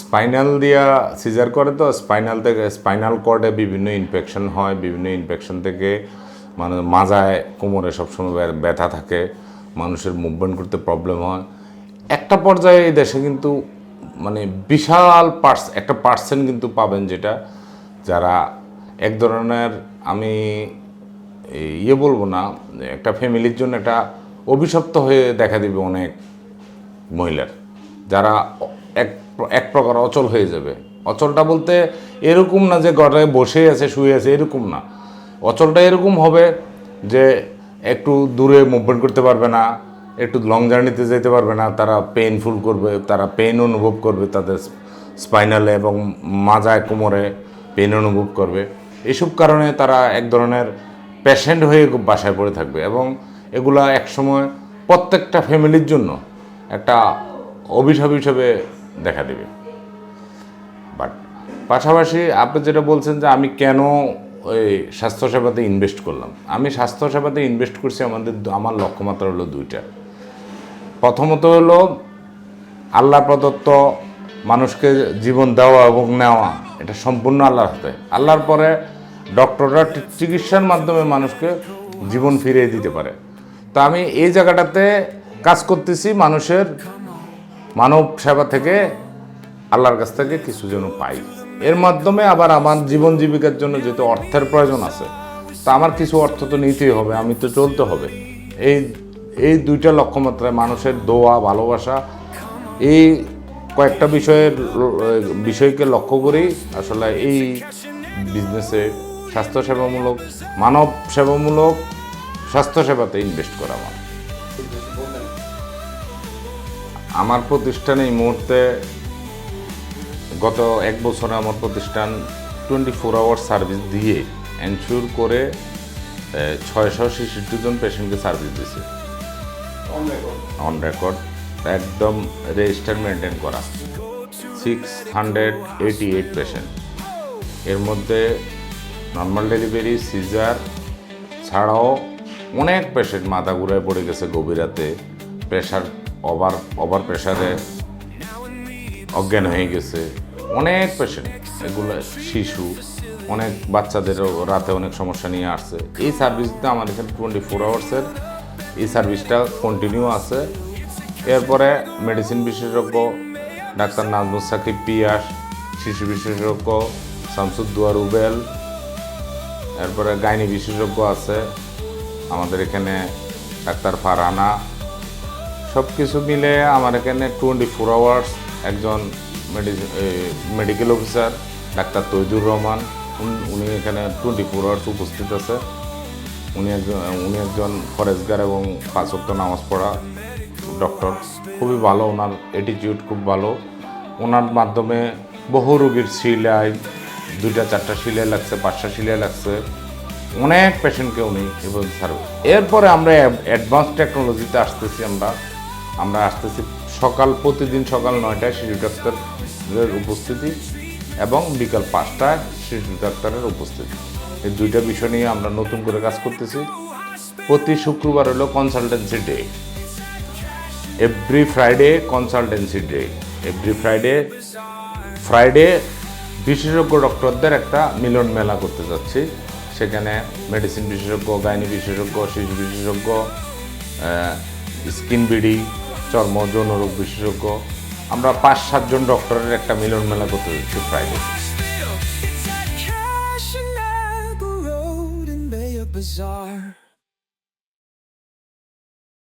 Spinal দিয়া caesar করে তো স্পাইনাল থেকে স্পাইনাল কর্ডে বিভিন্ন ইনফেকশন হয়, বিভিন্ন ইনফেকশন থেকে মানে মাজায়, কোমরে সবসময় ব্যথা থাকে, মানুষের মুভমেন্ট করতে প্রবলেম হয়। একটা পর্যায়ে এই দেশে কিন্তু মানে বিশাল পার্স একটা পার্সেন্ট কিন্তু পাবেন যেটা যারা এক ধরনের আমি ইয়ে বলব না, একটা ফ্যামিলির জন্য একটা অভিশপ্ত হয়ে দেখা দিবে অনেক মহিলার। যারা এক এক প্রকার অচল হয়ে যাবে। অচলটা বলতে এরকম না যে ঘরে বসে আছে, শুয়ে আছে, এরকম না। অচলটা এরকম হবে যে একটু দূরে মুভমেন্ট করতে পারবে না, একটু লং জার্নিতে যেতে পারবে না, তারা পেইনফুল করবে, তারা পেন অনুভব করবে, তাদের স্পাইনালে এবং মাজায়, কোমরে পেন অনুভব করবে। এসব কারণে তারা এক ধরনের পেশেন্ট হয়ে বাসায় পড়ে থাকবে এবং এগুলা একসময় প্রত্যেকটা ফ্যামিলির জন্য একটা অভিশাপ হিসেবে দেখা দেবে। বাট পাশাপাশি আপনি যেটা বলছেন যে আমি কেন ওই স্বাস্থ্যসেবাতে ইনভেস্ট করলাম? আমি স্বাস্থ্যসেবাতে ইনভেস্ট করছি আমাদের আমার লক্ষ্যমাত্রা হলো দুইটা। প্রথমত হলো আল্লাহ প্রদত্ত মানুষকে জীবন দেওয়া এবং নেওয়া, এটা সম্পূর্ণ আল্লাহর হাতে। আল্লাহর পরে ডক্টররা চিকিৎসার মাধ্যমে মানুষকে জীবন ফিরিয়ে দিতে পারে। তো আমি এই জায়গাটাতে কাজ করতেছি মানুষের মানব সেবা থেকে আল্লাহর কাছ থেকে কিছু যেন পাই। এর মাধ্যমে আবার আমার জীবন জীবিকার জন্য যেহেতু অর্থের প্রয়োজন আছে, তা আমার কিছু অর্থ তো নিতেই হবে, আমি তো চলতে হবে। এই এই দুইটা লক্ষ্যমাত্রায় মানুষের দোয়া, ভালোবাসা, এই কয়েকটা বিষয়ের, বিষয়কে লক্ষ্য করেই আসলে এই বিজনেসে স্বাস্থ্যসেবামূলক, মানব সেবামূলক স্বাস্থ্যসেবাতে ইনভেস্ট করা আমার। আমার প্রতিষ্ঠান এই মুহূর্তে গত এক বছরে আমার প্রতিষ্ঠান টোয়েন্টি ফোর আওয়ার সার্ভিস দিয়ে এনশিওর করে ছয়শো ছেষট্টি জন পেশেন্টকে সার্ভিস দিছে। অন রেকর্ড একদম রেজিস্টার মেনটেন করা। Six hundred eighty eight patient এর মধ্যে নর্মাল ডেলিভারি সিজার ছাড়াও অনেক পেশেন্ট মাথা ঘুরায় পড়ে গেছে গভীরাতে প্রেশার ওভার ওভার প্রেশারে অজ্ঞান হয়ে গেছে। অনেক পেশেন্ট এগুলো শিশু, অনেক বাচ্চাদেরও রাতে অনেক সমস্যা নিয়ে আসছে। এই সার্ভিসটা আমার এখানে টোয়েন্টি ফোর আওয়ার্সের এই সার্ভিসটা কন্টিনিউ আছে। এরপরে মেডিসিন বিশেষজ্ঞ, ডাক্তার নাজমুল সাকিব, পিয়াস, শিশু বিশেষজ্ঞ শামসুদ্দুয়া রুবেল এরপরে গাইনি বিশেষজ্ঞ আছে, আমাদের এখানে ডাক্তার ফারহানা সব কিছু মিলে আমার এখানে টোয়েন্টি ফোর আওয়ার্স একজন medical officer doctor Taijur Rahman. উনি- এখানে টোয়েন্টি ফোর আওয়ার্স উপস্থিত আছে। উনি একজন উনি একজন ফরেজগার এবং পাঁচক্ত নামাজ পড়া ডক্টর খুবই ভালো ওনার অ্যাটিটিউড খুব ভালো। ওনার মাধ্যমে বহু রোগীর সিলাই দুইটা, চারটা সিলাই লাগছে, পাঁচটা সিলাই লাগছে। অনেক পেশেন্টকে উনি এবং সার্ভিস এরপরে আমরা অ্যাডভান্স টেকনোলজিতে আসতেছি আমরা। আমরা আসতেছি সকাল, প্রতিদিন সকাল নয়টায় শিশু ডাক্তারের উপস্থিতি এবং বিকাল পাঁচটায় শিশু ডাক্তারের উপস্থিতি। এই দুইটা বিষয় নিয়ে আমরা নতুন করে কাজ করতেছি। প্রতি শুক্রবার হলো consultancy day every Friday consultancy day every Friday Friday বিশেষজ্ঞ ডক্টরদের একটা মিলন মেলা করতে যাচ্ছি। সেখানে মেডিসিন বিশেষজ্ঞ, গাইনি বিশেষজ্ঞ, শিশু বিশেষজ্ঞ স্কিন বিডি চর্ম যৌন রোগ বিশেষজ্ঞ। আমরা পাঁচ সাতজন ডক্টরের একটা মিলন মেলা করতে যাচ্ছি Cash